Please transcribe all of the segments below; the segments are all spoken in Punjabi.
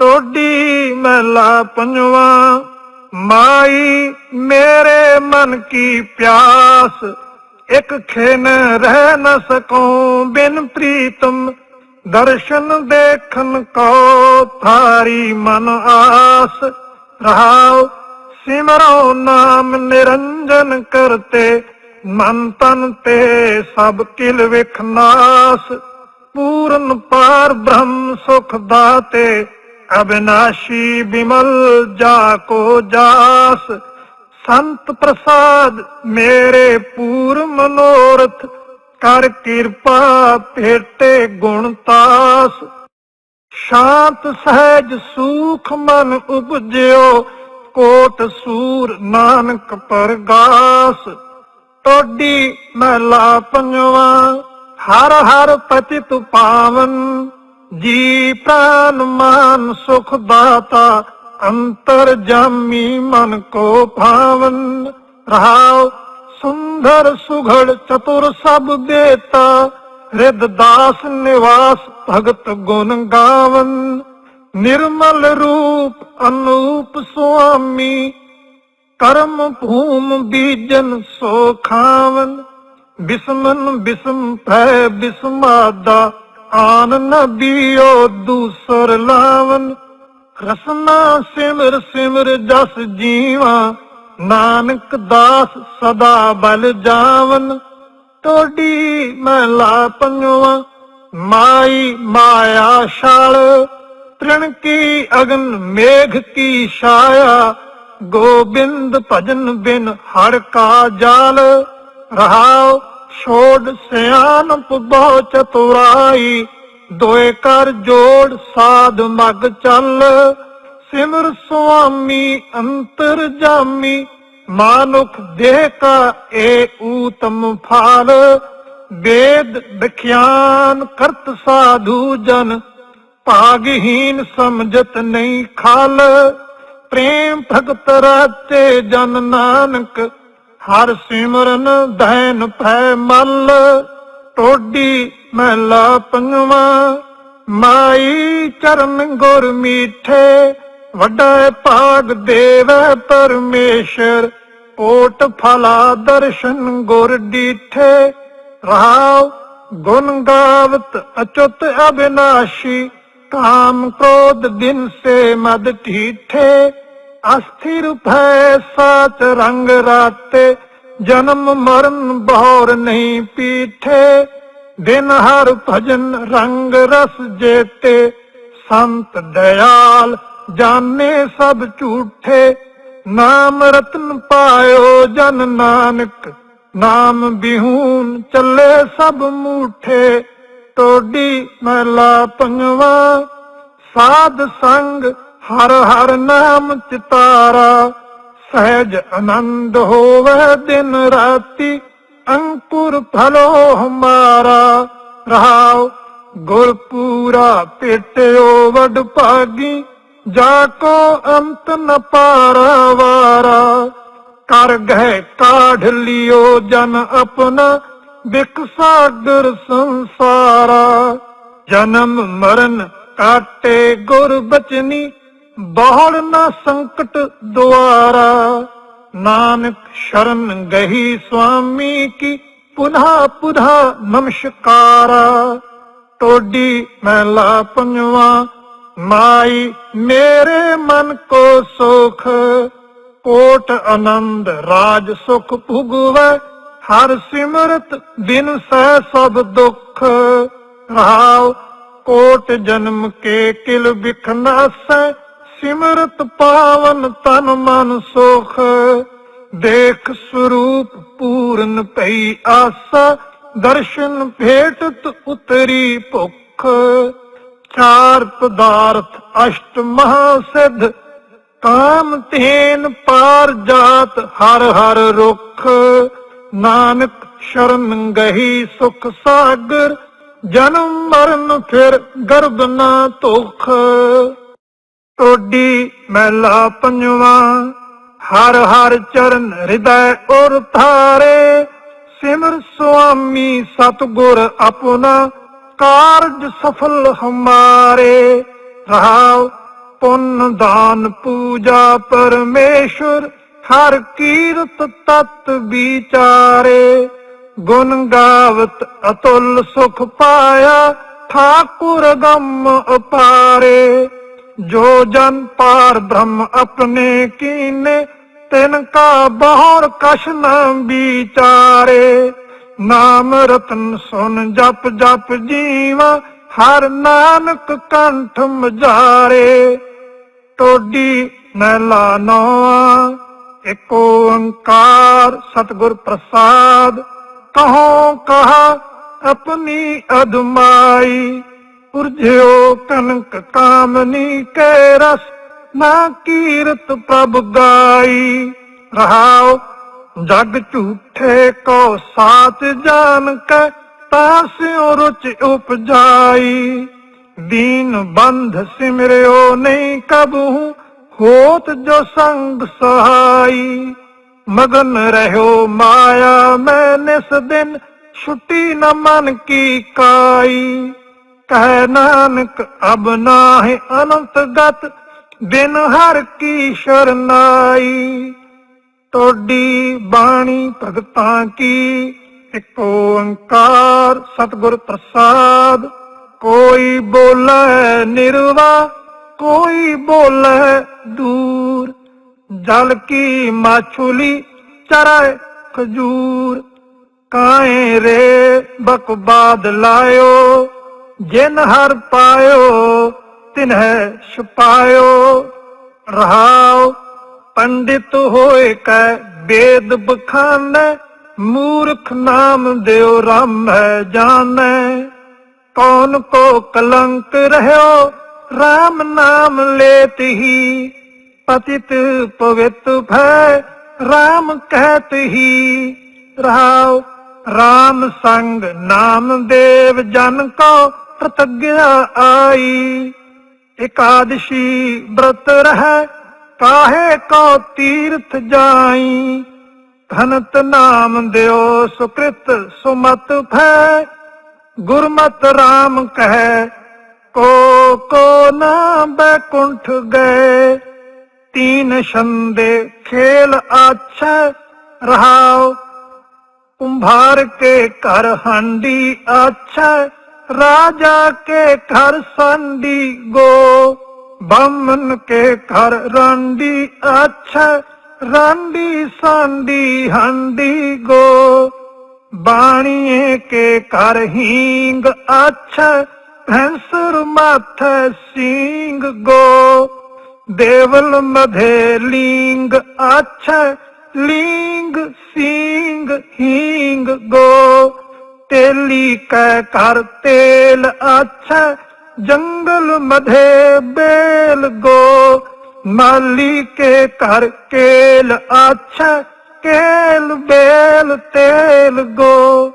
ਟੋਡੀ ਮਹਲਾ ਪੰਜਵਾ, ਮਾਈ ਮੇਰੇ ਮਨ ਕੀ ਪਿਆਸ, ਇੱਕ ਖਿਨ ਰਹਿ ਨ ਸਕੂੰ ਬਿਨ ਪ੍ਰੀਤਮ, ਦਰਸ਼ਨ ਦੇਖਨ ਕੋ ਥਾਰੀ ਮਨ ਆਸ, ਰਹਾਉ ਸਿਮਰੋ ਨਾਮ ਨਿਰੰਜਨ ਕਰਤੇ, ਮਨ ਤਨ ਤੇ ਸਭ ਕਿਲ ਵਿਖਨਾਸ ਪੂਰਨ ਪਾਰ ਬ੍ਰਹਮ ਸੁਖ ਦਾਤੇ ਅਬਿਨਾਸ਼ੀ ਬਿਮਲ ਜਾ ਕੋ ਜਾਸ, ਸੰਤ ਪ੍ਰਸਾਦ ਮੇਰੇ ਪੂਰ ਮਨੋਰਥ, ਕਰ ਕਿਰਪਾ ਭੇਟੇ ਗੁਣ ਤਾਸ। ਸ਼ਾਂਤ ਸਹਿਜ ਸੂਖ ਮਨ ਉਪਜਿਓ, ਕੋਟ ਸੂਰ ਨਾਨਕ ਪਰਗਾਸ। ਟੋਡੀ ਮਹਲਾ ਪੰਜਵਾ, ਹਰ ਹਰ ਪਤਿਤ ਪਾਵਨ ਜੀ ਪ੍ਰਾਨ ਮਾਨ ਸੁਖ ਦਾਤਾ, ਅੰਤਰ ਜਾਮੀ ਮਨ ਕੋ ਭਾਵਨ। ਰਹਾਉ ਸੁੰਦਰ ਸੁਘੜ ਚਤੁਰ ਸਭ ਦੇਤਾ ਰਿਦ ਦਾਸ ਨਿਵਾਸ ਭਗਤ ਗੁਣ ਗਾਵਨ। ਨਿਰਮਲ ਰੂਪ ਅਨੂਪ ਸੁਆਮੀ, ਕਰਮ ਭੂਮ ਬੀਜਨ ਸੋ ਖਾਵਨ। ਬਿਸਮਨ ਬਿਸਮ ਭੈ ਬਿਸਮਾਦਾ ਆਨ ਨ ਬੀਓ ਦੂਸਰ ਲਾਵਨ, ਰਸਨਾ ਸਿਮਰ ਸਿਮਰ ਜਸ ਜੀਵਾ, ਨਾਨਕ ਦਾਸ ਸਦਾ ਬਲ ਜਾਵਨ। ਟੋਡੀ ਮਹਲਾ ਪੰਜਵਾ, ਮਾਈ ਮਾਇਆ ਛਾਲ, ਤ੍ਰਿਣ ਕੀ ਅਗਨ ਮੇਘ ਕੀ ਛਾਇਆ, ਗੋਬਿੰਦ ਭਜਨ ਬਿਨ ਹਰ ਕਾ ਜਾਲ, ਰਹਾਓ ਛੋੜ ਸਿਆਨਪ ਬਹੁ ਚਤੁਰਾਈ, ਦੋਏ ਕਰ ਜੋੜ ਸਾਧ ਮਗ ਚੱਲ। ਸਿਮਰ ਸੁਆਮੀ, ਅੰਤਰ ਜਾਮੀ, ਮਾਨੁਖ ਦੇਹ ਕਾ ਏ ਊਤਮ ਫਾਲ। ਵੇਦ ਵਿਖਿਆਨ ਕਰਤ ਸਾਧੂ ਜਨ, ਭਾਗਹੀਨ ਸਮਝਤ ਨਹੀਂ ਖਾਲ। ਪ੍ਰੇਮ ਭਗਤ ਰਾਤੇ ਜਨ ਨਾਨਕ ਹਰ ਸਿਮਰਨ ਦੈਨ ਭੈ ਮਲ, ਟੋਡੀ ਮਹਲਾ ਪੰਜਵਾ ਮਾਈ ਚਰਨ ਗੁਰ ਮੀਠੇ, ਵੱਡਾ ਭਾਗ ਦੇਵੈ ਪਰਮੇਸ਼ਰ। ਓਟ ਫਲਾ ਦਰਸ਼ਨ ਗੁਰ ਡੀਠੇ। ਰਹਾਉ ਗੁਣ ਗਾਵਤ ਅਚੁੱਤ ਅਬਿਨਾਸ਼ੀ ਕਾਮ ਕ੍ਰੋਧ ਦਿਨ ਸੇ ਮਦ ਠੀਠੇ ਅਸਥਿਰ ਭੈ ਸਾਚ ਰੰਗ ਰਾਤੇ, ਜਨਮ ਮਰਨ ਬਹੌਰ ਨਹੀਂ ਪੀਠੇ। ਦਿਨ ਹਰ ਭਜਨ ਰੰਗ ਰਸ ਜੇਤੇ, ਸੰਤ ਦਇਆਲ ਜਾਣੇ ਸਭ ਝੂਠੇ। ਨਾਮ ਰਤਨ ਪਾਇਓ ਜਨ ਨਾਨਕ, ਨਾਮ ਬਿਹੂਨ ਚੱਲੇ ਸਭ ਮੂਠੇ। ਟੋਡੀ ਮਹਲਾ ਪੰਗਵਾ, ਸਾਧ ਸੰਗ ਹਰ ਹਰ ਨਾਮ ਚਿਤਾਰਾ, ਸਹਿਜ ਆਨੰਦ ਹੋਵੇ ਦਿਨ ਰਾਤੀ, ਅੰਕੁਰ ਫਲੋ ਹਮਾਰਾ ਰਹਾਉ ਗੁਰ ਪੂਰਾ ਪੇਟਿਓ ਵਡ ਭਾਗੀ, ਜਾ ਕੋ ਅੰਤ ਨ ਪਾਰਾ ਕਰ ਗਏ ਕਾਢ ਲਿਓ ਜਨ ਆਪਣਾ ਬਿਕ ਸਾਗਰ ਸੰਸਾਰਾ। ਜਨਮ ਮਰਨ ਕਾਟੇ ਗੁਰ ਬਚਨੀ ਬਹੁੜ ਨਾ ਸੰਕਟ ਦੁਆਰਾ। ਨਾਨਕ ਸ਼ਰਨ ਗਹੀ ਸੁਆਮੀ ਕੀ ਪੁਨ੍ਹਾ ਪੁਧਾ ਨਮਸਕਾਰਾ। ਟੋਡੀ ਮਹਿਲਾ ਪੰਜਵਾ, ਮਾਈ ਮੇਰੇ ਮਨ ਕੋ ਸੁਖ। ਕੋਟ ਆਨੰਦ ਰਾਜ ਸੁਖ ਭੁਗਵੈ, ਹਰ ਸਿਮਰਤ ਬਿਨ ਸਹਿ ਸਭ ਦੁੱਖ। ਰਹਾਉ ਕੋਟ ਜਨਮ ਕੇ ਕਿਲ ਬਿਖਨਾਸੈ ਸਿਮਰਤ ਪਾਵਨ ਤਨ ਮਨ ਸੁਖ। ਦੇਖ ਸਰੂਪ ਪੂਰਨ ਪਈ ਆਸਾ, ਦਰਸ਼ਨ ਭੇਟਤ ਉਤਰੀ ਭੁੱਖ। ਚਾਰ ਪਦਾਰਥ ਅਸ਼ਟ ਮਹਾ ਸਿੱਧ ਕਾਮ ਤੇਨ ਪਾਰ ਜਾਤ ਹਰ ਹਰ ਰੁਖ। ਨਾਨਕ ਸ਼ਰਨ ਗਹੀ ਸੁਖ ਸਾਗਰ, ਜਨਮ ਮਰਨ ਫਿਰ ਗਰਭ ਨਾ ਧੋਖ। ਟੋਡੀ ਮਹਿਲਾ ਪੰਜਵਾ, ਹਰ ਹਰ ਚਰਨ ਹਿਰਦੈ ਔਰ ਥਾਰੇ ਸਿਮਰ ਸੁਆਮੀ ਸਤਗੁਰ ਆਪਣਾ ਕਾਰਜ ਸਫਲ ਹਮਾਰੇ। ਰਹਾਉ ਪੁੰਨ ਦਾਨ ਪੂਜਾ ਪਰਮੇਸ਼ਰ, ਹਰ ਕੀਰਤ ਤਤ ਵਿਚਾਰੇ। ਗੁਣ ਗਾਵਤ ਅਤੁਲ ਸੁਖ ਪਾਇਆ, ਠਾਕੁਰ ਗਮ ਅਪਾਰੇ। ਜੋ ਜਨ ਪਾਰ ਬ੍ਰਹਮ ਆਪਣੇ ਕੀਨੇ, ਤਿਨ ਕਾ ਬਹੁਰ ਕਛ ਨ ਨਾਮ ਰਤਨ ਸੁਨ ਜਪ ਜਪ ਜੀਵ, ਹਰ ਨਾਨਕ ਕੰਠ ਮਜਾਰੇ। ਟੋਡੀ ਮਹਿਲਾ ਨੌਆ ਏਕ ਓੰਕਾਰ ਸਤਿਗੁਰ ਪ੍ਰਸਾਦ, ਕਹੋ ਕਹਾ ਆਪਣੀ ਅਦਮਾਈ। ਪੁਰਝਿਓ ਕਨਕ ਕਾਮਨੀ ਕੇ ਰਸ, ਨਾ ਕੀਰਤ ਪ੍ਰਭ ਗਾਈ। ਰਹਾਓ ਜਗ ਝੂਠੇ ਕੋ ਸਾਚ ਜਾਣ ਕੇ ਤਾਸਿਓ ਰੁਚ ਉਪਜਾਈ। ਦੀਨ ਬੰਧ ਸਿਮਰਿਓ ਨਹੀਂ ਕਬੂ ਹੋਤ ਜੋ ਸੰਗ ਸਹਾਈ। ਮਗਨ ਰਹਿਓ ਮਾਇਆ, ਮੈਂ ਨਿਸ ਦਿਨ ਛੁੱਟੀ ਨ ਮਨ ਕੀ ਕਾਈ। ਕਹਿ ਨਾਨਕ, ਅਬ ਨਾਹਿ ਅਨੰਤ ਗਤ, ਬਿਨ ਹਰ ਕੀ ਸ਼ਰਨਾਈ। ਟੋਡੀ ਬਾਣੀ ਭਗਤਾਂ ਕੀ, ਇੱਕ ਓੰਕਾਰ ਸਤਿਗੁਰ ਪ੍ਰਸਾਦ। ਕੋਈ ਬੋਲੇ ਨਿਰਵਾ, ਕੋਈ ਬੋਲੇ ਦੂਰ। ਜਲ ਕੀ ਮਾਛੁਲੀ ਚਰੈ ਖਜੂਰ। ਕਾਏ ਰੇ ਬਕਬਾਦ ਲਾਇਓ ਜਿਨ ਹਰ ਪਾਇਓ ਤਿਨਹਿ ਛਪਾਇਓ। ਰਹਾਉ, ਪੰਡਿਤ ਹੋਏ ਕੈ ਵੇਦ ਬਖਾਨੈ, ਮੂਰਖ ਨਾਮ ਦਿਓ ਰਾਮ ਹੈ ਜਾਣੈ। ਕੌਣ ਕੋ ਕਲੰਕ ਰਹਿਓ RAM ਨਾਮ ਲੇਤ ਹੀ। ਪਤਿਤ ਪਵਿੱਤ ਭੈ RAM ਕਹਿਤ ਹੀ। ਰਹਾਉ RAM ਸੰਗ ਨਾਮ ਦੇਵ ਜਨ ਕੋ ਪ੍ਰਤਗਿਆ ਆਈ। ਇਕਾਦਸ਼ੀ ਬ੍ਰਤ ਰਹਿ, ਕਾਹੇ ਕੋ ਤੀਰਥ ਜਾਈ। ਧਨਤ ਨਾਮ ਦਿਓ, ਸੁਕ੍ਰਿਤ ਸੁਮਤ ਭੈ ਗੁਰਮਤ RAM ਕਹੈ, ਕੋ ਕੋ ਨਾ ਬੈਕੁੰਠ ਗਏ। ਤੀਨ ਛੰਦੇ ਖੇਲ ਆਛੈ, ਰਹਾਉ। ਕੁੰਭਾਰ ਕੇ ਘਰ ਹਾਂਡੀ ਆਛੈ। ਰਾਜਾ ਕੇ ਘਰ ਸੰਡੀ ਗੋ ਬਮਨ ਕੇ ਘਰ ਰਾਂਡੀ ਆਛੈ ਰਾਂਡੀ ਸੰਡੀ ਹਾਂਡੀ ਗੋ ਬਾਣੀਏ ਕੇ ਘਰ ਹੀਂਗ ਆਛੈ ਭੈਂਸਰ ਮਾਥੈ ਸਿੰਘ ਗੋ ਦੇਵਲ ਮਧੇ ਲਿੰਗ ਆਛੈ ਲਿੰਗ ਸਿੰਘ ਹੀਂਗ ਗੋ ਤੇਲੀ ਕੈ ਕਰ ਤੇਲ ਆਛੈ, ਜੰਗਲ ਮਧੇ ਬੇਲ ਗੋ। ਮਾਲੀ ਕੇ ਕਰ ਕੇਲ ਆਛੈ, ਕੇਲ ਬੇਲ ਤੇਲ ਗੋ।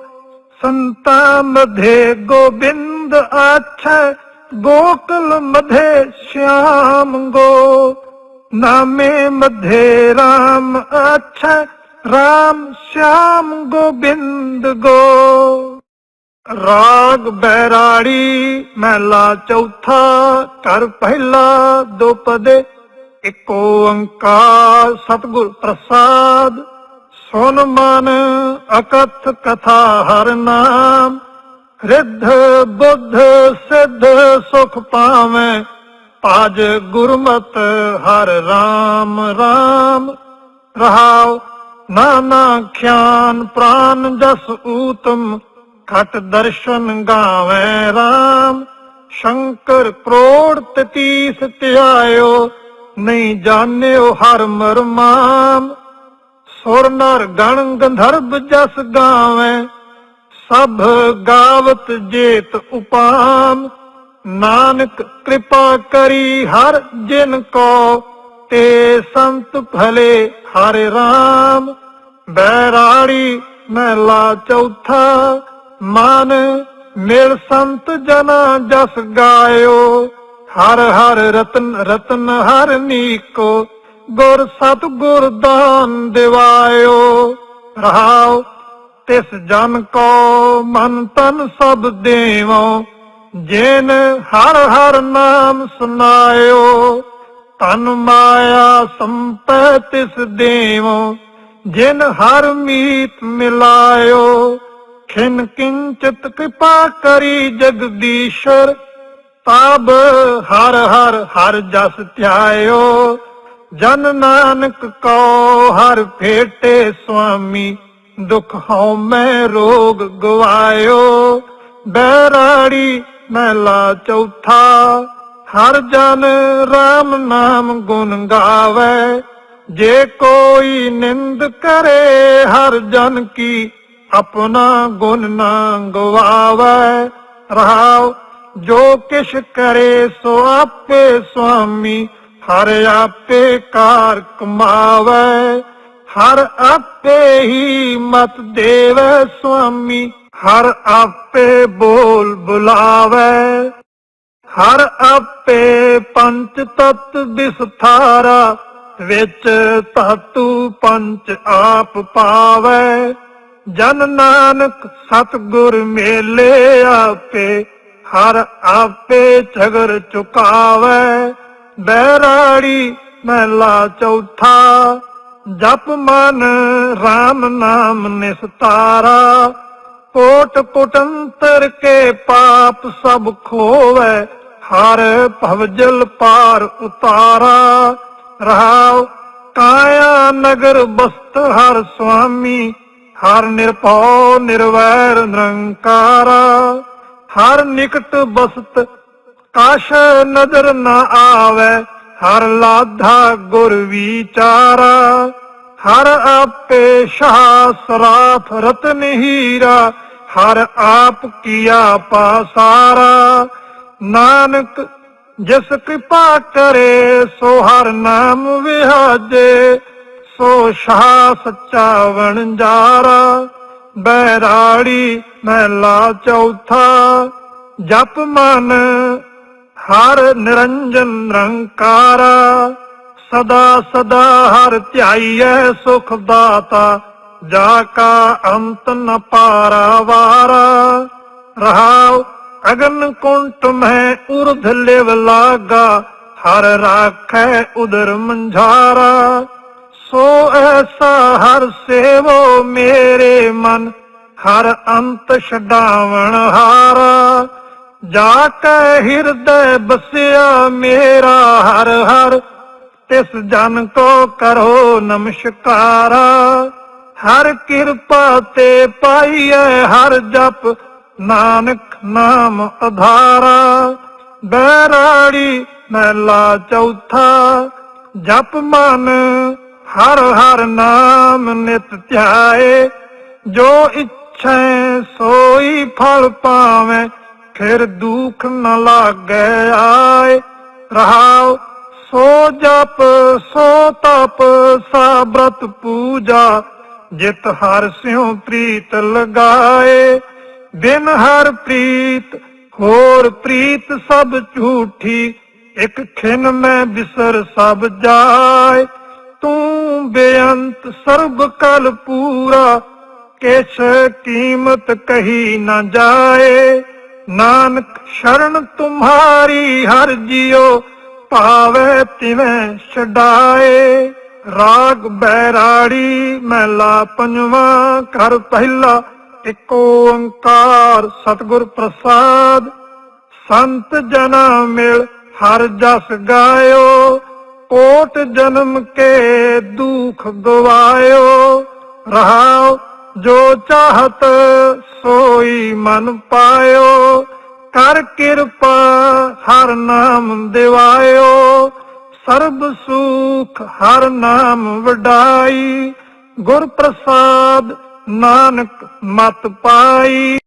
ਸੰਤਾ ਮਧੇ ਗੋਬਿੰਦ ਆਛੈ, ਗੋਕਲ ਮਧੇ ਸ਼ਿਆਮ ਗੋ। ਨਾਮੇ ਮਧੇ RAM ਅੱਛ ਰਾਮ ਸ਼ਿਆਮ ਗੋਬਿੰਦ ਗੋ। ਰਾਗ ਬੈਰਾੜੀ ਮਹਿਲਾ ਚੌਥਾ ਕਰ ਪਹਿਲਾ ਦੋ ਪਦੇ, ਇੱਕ ਓੰਕਾਰ ਸਤਿਗੁਰ ਪ੍ਰਸਾਦ। ਸੁਨ ਮਨ ਅਕਥ ਕਥਾ ਹਰ ਨਾਮ, ਰਿੱਧ ਬੁੱਧ ਸਿੱਧ ਸੁਖ ਪਾਵੇਂ, ਭਜ ਗੁਰਮਤ ਹਰ RAM RAM ਰਹਾਉ ਨਾਨਾ ਖਿਆਨ ਪ੍ਰਾਨ ਜਸ ਊਤਮ ਖਟ ਦਰਸ਼ਨ ਗਾਵੇਂ RAM ਸ਼ੰਕਰ ਕਰੋੜ ਤਤੀਸ ਧਿਆਇਓ, ਨਹੀਂ ਜਾਣਿਓ ਹਰ ਮਰਮਾਮ। ਸੁਰ ਨਰ ਗਣ ਗੰਧਰਵ ਜਸ ਗਾਵੇਂ, ਸਭ ਗਾਵਤ ਜੇਤ ਉਪਾਮ। ਨਾਨਕ ਕਿਰਪਾ ਕਰੀ ਹਰ ਜਿਨ ਕੋ, ਤੇ ਸੰਤ ਭਲੇ ਹਰਿ RAM ਬੈਰਾੜੀ ਮਹਿਲਾ ਚੌਥਾ ਮਨ ਮਿਲ ਸੰਤ ਜਨਾ ਜਸ ਗਾਇਓ, ਹਰ ਹਰ ਰਤਨ ਰਤਨ ਹਰ ਨੀਕੋ, ਗੁਰ ਸਤ ਗੁਰ ਦਾਨ ਦਿਵਾਇਓ। ਰਹਾਉ ਤਿਸ ਜਨ ਕੋ ਮਨ ਤਨ ਸਭ ਦੇਵੋ, ਜਿਨ ਹਰ ਹਰ ਨਾਮ ਸੁਨਾਇਓ। ਤਨ ਮਾਇਆ ਸੰਪੈ ਤਿਸ ਦੇਵੋ, ਜਿਨ ਹਰ ਮੀਤ ਮਿਲਾਇਓ। ਖਿਨ ਕਿੰਚਿਤ ਕਿਰਪਾ ਕਰੀ ਜਗਦੀਸ਼ਰ ਤਬ ਹਰ ਹਰ ਹਰ ਜਸ ਧਿਆਇਓ। ਜਨ ਨਾਨਕ ਕੋ ਹਰ ਫੇਟੇ ਸੁਆਮੀ, ਦੁਖ ਹਉ ਮੈਂ ਰੋਗ ਗਵਾਇਓ। ਬੈਰਾੜੀ ਮਹਿਲਾ ਚੌਥਾ, ਹਰ ਜਨ RAM ਨਾਮ ਗੁਣ ਗਾਵੇ। ਜੇ ਕੋਈ ਨਿੰਦ ਕਰੇ ਹਰ ਜਨ ਕੀ ਆਪਣਾ ਗੁਣ ਨਾ ਗਵਾਵੇ। ਰਹਾਉ ਜੋ ਕਿਛ ਕਰੇ ਸੋ ਆਪੇ ਸੁਆਮੀ, ਹਰ ਆਪੇ ਕਾਰ ਕਮਾਵੇ। ਹਰ ਆਪੇ ਹੀ ਮਤ ਦੇਵੇ ਸੁਆਮੀ, ਹਰ ਆਪੇ ਬੋਲ ਬੁਲਾਵੇ। ਹਰ ਆਪੇ ਪੰਚ ਤਤ ਵਿਸਥਾਰਾ, ਵਿੱਚ ਧਾਤੂ ਪੰਚ ਆਪ ਪਾਵੇ। ਜਨ ਨਾਨਕ ਸਤਗੁਰ ਮੇਲੇ ਆਪੇ, ਹਰ ਆਪੇ ਝਗਰ ਚੁਕਾਵੇ। ਬੈਰਾੜੀ ਮਹਿਲਾ ਚੌਥਾ, ਜਪ ਮਨ RAM ਨਾਮ ਨਿਸਤਾਰਾ। ਕੋਟ ਕੁਟੰਤਰ ਕੇ ਪਾਪ ਸਭ ਖੋਵੇ, ਹਰ ਭਵਜਲ ਪਾਰ ਉਤਾਰਾ। ਰਹਾਉ ਕਾਇਆ ਨਗਰ ਬਸਤ ਹਰ ਸੁਆਮੀ ਹਰ ਨਿਰਭਉ ਨਿਰਵੈਰ ਨਿਰੰਕਾਰਾ, ਹਰ ਨਿਕਟ ਬਸਤ ਕਾਸ਼ ਨਜ਼ਰ ਨਾ ਆਵੇ, ਹਰ ਲਾਧਾ ਗੁਰ ਵਿਚਾਰਾ, ਹਰ ਆਪੇ ਸ਼ਾਹ ਸਰਾਫ ਰਤਨ ਹੀਰਾ, ਹਰ ਆਪ ਕੀਆ ਪਾਸਾਰਾ। ਨਾਨਕ ਜਿਸ ਕਿਰਪਾ ਕਰੇ ਸੋ ਹਰ ਨਾਮ ਵਿਹਾਜੇ ਸੋ ਸ਼ਾਹ ਸੱਚਾ ਵਣਜਾਰਾ, ਬੈਰਾੜੀ ਮਹਿਲਾ ਚੌਥਾ। ਜਪ ਮਨ ਹਰ ਨਿਰੰਜਨ ਨਿਰੰਕਾਰਾ, ਸਦਾ ਸਦਾ ਹਰ ਧਿਆਈਐ ਸੁਖ ਦਾਤਾ, ਜਾ ਕਾ ਅੰਤ ਨ ਪਾਰਾਵਾਰਾ ਰਹਾਉ ਅਗਨ ਕੁੰਟ ਮੈਂ ਉਰਧ ਲਿਵ ਲਾਗਾ, ਹਰ ਰਾਖੈ ਉਦਰ ਮੰਝਾਰਾ। ਸੋ ਐਸਾ ਹਰ ਸੇਵੋ ਮੇਰੇ ਮਨ ਹਰ ਅੰਤ ਛਡਾਵਣ ਹਾਰਾ ਜਾ ਕੇ ਹਿਰਦੈ ਬਸਿਆ ਮੇਰਾ ਹਰ ਹਰ ਤਿਸ ਜਨ ਕੋ ਕਰੋ ਨਮਸਕਾਰਾ ਹਰ ਕਿਰਪਾ ਤੇ ਪਾਈਐ ਹਰ ਜਪ ਨਾਨਕ ਨਾਮ ਅਧਾਰਾ ਬੈਰਾੜੀ ਮਹਿਲਾ ਚੌਥਾ ਜਪ ਮਨ ਹਰ ਹਰ ਨਾਮ ਨਿਤ ਧਿਆਏ, ਜੋ ਇੱਛੈ ਸੋਈ ਫਲ ਪਾਵੇਂ, ਫਿਰ ਦੁਖ ਨ ਲਾਗੈ ਆਏ। ਰਹਾਉ, ਸੋ ਜਪ, ਸੋ ਤਪ ਸਾਬਰਤ ਪੂਜਾ, ਜਿਤ ਹਰ ਸਿਉ ਪ੍ਰੀਤ ਲਗਾਏ। ਬਿਨ ਹਰ ਪ੍ਰੀਤ, ਹੋਰ ਪ੍ਰੀਤ ਸਭ ਝੂਠੀ, ਇਕ ਖਿਨ ਮੈਂ ਬਿਸਰ ਸਭ ਜਾਏ। ਤੂੰ ਬੇਅੰਤ ਸਰਬ ਕਲ ਪੂਰਾ ਕਿਛ ਕੀਮਤ ਕਹੀ ਨਾ ਜਾਏ। ਨਾਨਕ ਸ਼ਰਨ ਤੁਮਹਾਰੀ ਹਰ ਜਿਉ, ਭਾਵੇ ਤਿਵੇਂ ਛਡਾਏ। ਰਾਗ ਬੈਰਾੜੀ ਮਹਿਲਾ ਪੰਜਵਾਂ ਕਰ ਪਹਿਲਾ, ਇੱਕ ਓੰਕਾਰ ਸਤਿਗੁਰ ਪ੍ਰਸਾਦ। ਸੰਤ ਜਨਾ ਮਿਲ ਹਰ ਜਸ ਗਾਇਓ ਕੋਟ ਜਨਮ ਕੇ ਦੁਖ ਗਵਾਇਓ ਰਹਾਉ ਜੋ ਚਾਹਤ ਸੋਈ ਮਨ ਪਾਇਓ, ਕਰ ਕਿਰਪਾ, ਹਰ ਨਾਮ ਦਿਵਾਇਓ, ਸਰਬ ਸੁਖ, ਹਰ ਨਾਮ ਵਡਾਈ, ਗੁਰ ਪ੍ਰਸਾਦ ਨਾਨਕ ਮਤ ਪਾਈ।